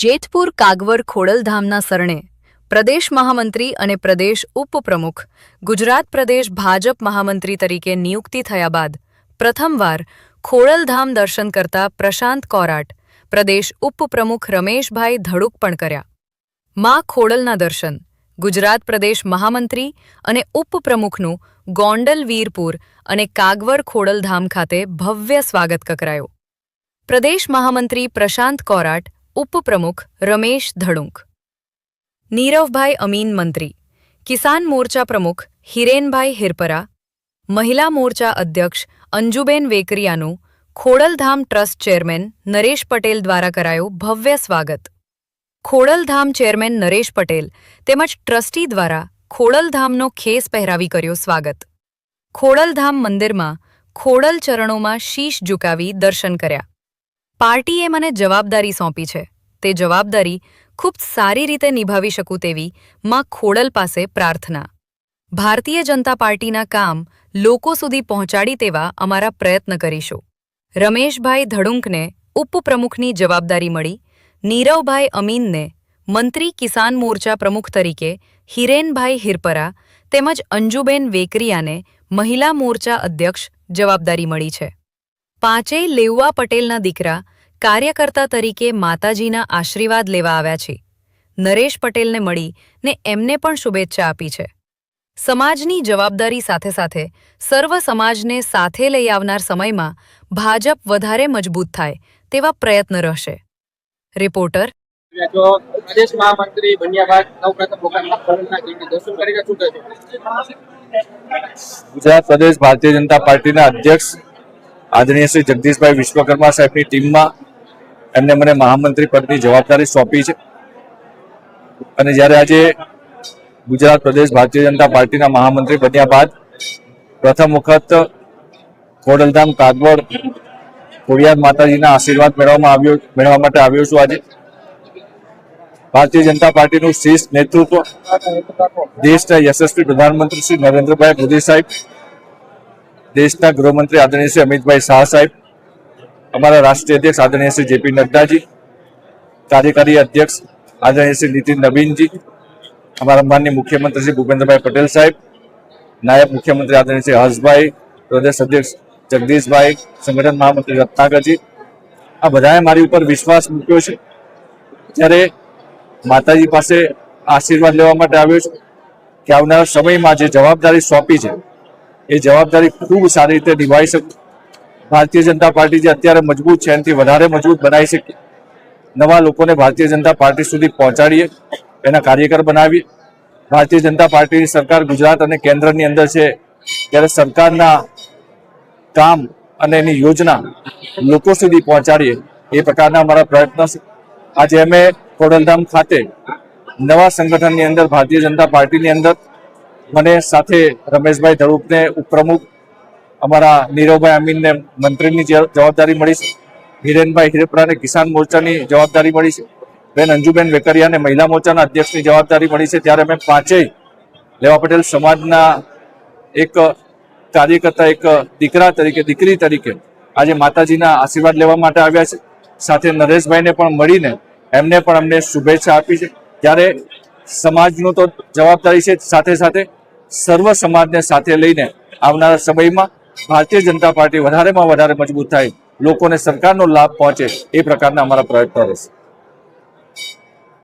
જેતપુર કાગવર ખોડલધામના સરણે પ્રદેશ મહામંત્રી અને પ્રદેશ ઉપપ્રમુખ, ગુજરાત પ્રદેશ ભાજપ મહામંત્રી તરીકે નિયુક્તિ થયા બાદ પ્રથમવાર ખોડલધામ દર્શન કરતા પ્રશાંત કોરાટ, પ્રદેશ ઉપપ્રમુખ રમેશભાઈ ધડુક પણ કર્યા. મા ખોડલના દર્શન, ગુજરાત પ્રદેશ મહામંત્રી અને ઉપપ્રમુખનું ગોંડલ વીરપુર અને કાગવર ખોડલધામ ખાતે ભવ્ય સ્વાગત કકરાયું. પ્રદેશ મહામંત્રી પ્રશાંત કોરાટ ઉપપ્રમુખ રમેશ ધડુંક. નીરવભાઈ અમીન મંત્રી. કિસાન મોરચા પ્રમુખ હિરેનભાઈ હિરપરા. મહિલા મોરચા અધ્યક્ષ અંજુબેન વેકરિયાનું ખોડલધામ ટ્રસ્ટ ચેરમેન નરેશ પટેલ દ્વારા કરાયું ભવ્ય સ્વાગત. ખોડલધામ ચેરમેન નરેશ પટેલ તેમજ ટ્રસ્ટી દ્વારા ખોડલધામનો ખેસ પહેરાવી કર્યો સ્વાગત. ખોડલધામ મંદિરમાં ખોડલ ચરણોમાં શીશ ઝુકાવી દર્શન કર્યા. પાર્ટીએ મને જવાબદારી સોંપી છે. તે જવાબદારી ખૂબ સારી રીતે નિભાવી શકું તેવી માં ખોડલ પાસે પ્રાર્થના. ભારતીય જનતા પાર્ટીના કામ લોકો સુધી પહોંચાડી તેવા અમારા પ્રયત્ન કરીશું. રમેશભાઈ ધડુંકને ઉપપ્રમુખની જવાબદારી મળી. નીરવભાઈ અમીનને મંત્રી કિસાન મોરચા પ્રમુખ તરીકે હિરેનભાઈ હિરપરા તેમજ અંજુબેન વેકરિયાને મહિલા મોરચા અધ્યક્ષ જવાબદારી મળી છે. પાંચેય લેઉવા પટેલના દીકરા કાર્યકર્તા તરીકે માતાજીના આશીર્વાદ લેવા આવ્યા છે. નરેશ પટેલને મળી ને એમને પણ શુભેચ્છા આપી છે. સમાજની જવાબદારી સાથે સાથે સર્વ સમાજને સાથે લઈ આવનાર સમયમાં ભાજપ વધારે મજબૂત થાય તેવા પ્રયત્ન રહેશે. રિપોર્ટર જો પ્રદેશ મહામંત્રી બન્યા બાદ ગુજરાત પ્રદેશ ભારતીય જનતા પાર્ટીના અધ્યક્ષ આદરણીય શ્રી જગદીશભાઈ વિશ્વકર્મા સાહેબની ટીમમાં એમને મને મહામંત્રી પદની જવાબદારી સોંપી છે. અને જ્યારે આજે ગુજરાત પ્રદેશ ભારતીય જનતા પાર્ટીના મહામંત્રી બન્યા બાદ પ્રથમ વખત ખોડલધામ કાગવડ ખોડિયાર માતાજીના આશીર્વાદ મેળવવામાં આવ્યો, મેળવવા માટે આવ્યો છું આજે. ભારતીય જનતા પાર્ટીનું શીર્ષ નેતૃત્વ દેશના યશસ્વી પ્રધાનમંત્રી શ્રી નરેન્દ્રભાઈ મોદી સાહેબ દેશના ગૃહમંત્રી આદરણીય શ્રી અમિતભાઈ શાહ સાહેબ, અમારા રાષ્ટ્રીય અધ્યક્ષ આદરણીય શ્રી જેપી નડ્ડાજી, કાર્યકારી અધ્યક્ષ આદરણીય શ્રી નીતિન નવીનજી, અમારા માનનીય મુખ્યમંત્રી શ્રી ભૂપેન્દ્રભાઈ પટેલ સાહેબ, નાયબ મુખ્યમંત્રી આદરણીય શ્રી હર્ષભાઈ, પ્રદેશ અધ્યક્ષ જગદીશભાઈ, સંગઠન મહામંત્રી રત્નાકરજી, આ બધાએ મારી ઉપર વિશ્વાસ મૂક્યો છે. ત્યારે માતાજી પાસે આશીર્વાદ લેવા માટે આવ્યો છું કે આવનારા સમયમાં જે જવાબદારી સોંપી છે એ જવાબદારી ખૂબ સારી રીતે નિભાવી શકું. ભારતીય જનતા પાર્ટી જે અત્યારે મજબૂત છે, એનાથી વધારે મજબૂત બનાવી શકીએ નવા લોકોને ભારતીય જનતા પાર્ટી સુધી પહોંચાડીએ, એના કાર્યકર બનાવીએ. ભારતીય જનતા પાર્ટીની સરકાર ગુજરાત અને કેન્દ્રની અંદર છે, ત્યારે સરકારના કામ અને એની યોજના લોકો સુધી પહોંચાડીએ, એ પ્રકારના અમારા પ્રયત્નો છે. આજે અમે ખોડલધામ ખાતે નવા સંગઠનની અંદર, ભારતીય જનતા પાર્ટીની અંદર મને સાથે રમેશભાઈ ધડુકને ઉપપ્રમુખ અમારા નીરવભાઈ અમીનને મંત્રીની જવાબદારી મળી છે. હિરેનભાઈ હિરેપરાને કિસાન મોરચાની જવાબદારી મળી છે. બેન અંજુબેન વેકરિયાને મહિલા મોરચાના અધ્યક્ષની જવાબદારી મળી છે. ત્યારે અમે પાંચેય લેવા પટેલ સમાજના એક કાર્યકર્તા, એક દીકરા તરીકે, દીકરી તરીકે આજે માતાજીના આશીર્વાદ લેવા માટે આવ્યા છે. સાથે નરેશભાઈને પણ મળીને એમને પણ અમને શુભેચ્છા આપી છે. ત્યારે સમાજનું તો જવાબદારી છે સાથે સાથે સર્વ સમાજને સાથે લઈને આવનારા સમયમાં ભારતીય જનતા પાર્ટી વધારેમાં વધારે મજબૂત થાય, લોકોને સરકારનો લાભ પહોંચે એ પ્રકારના અમારા પ્રયત્નો રહેશે.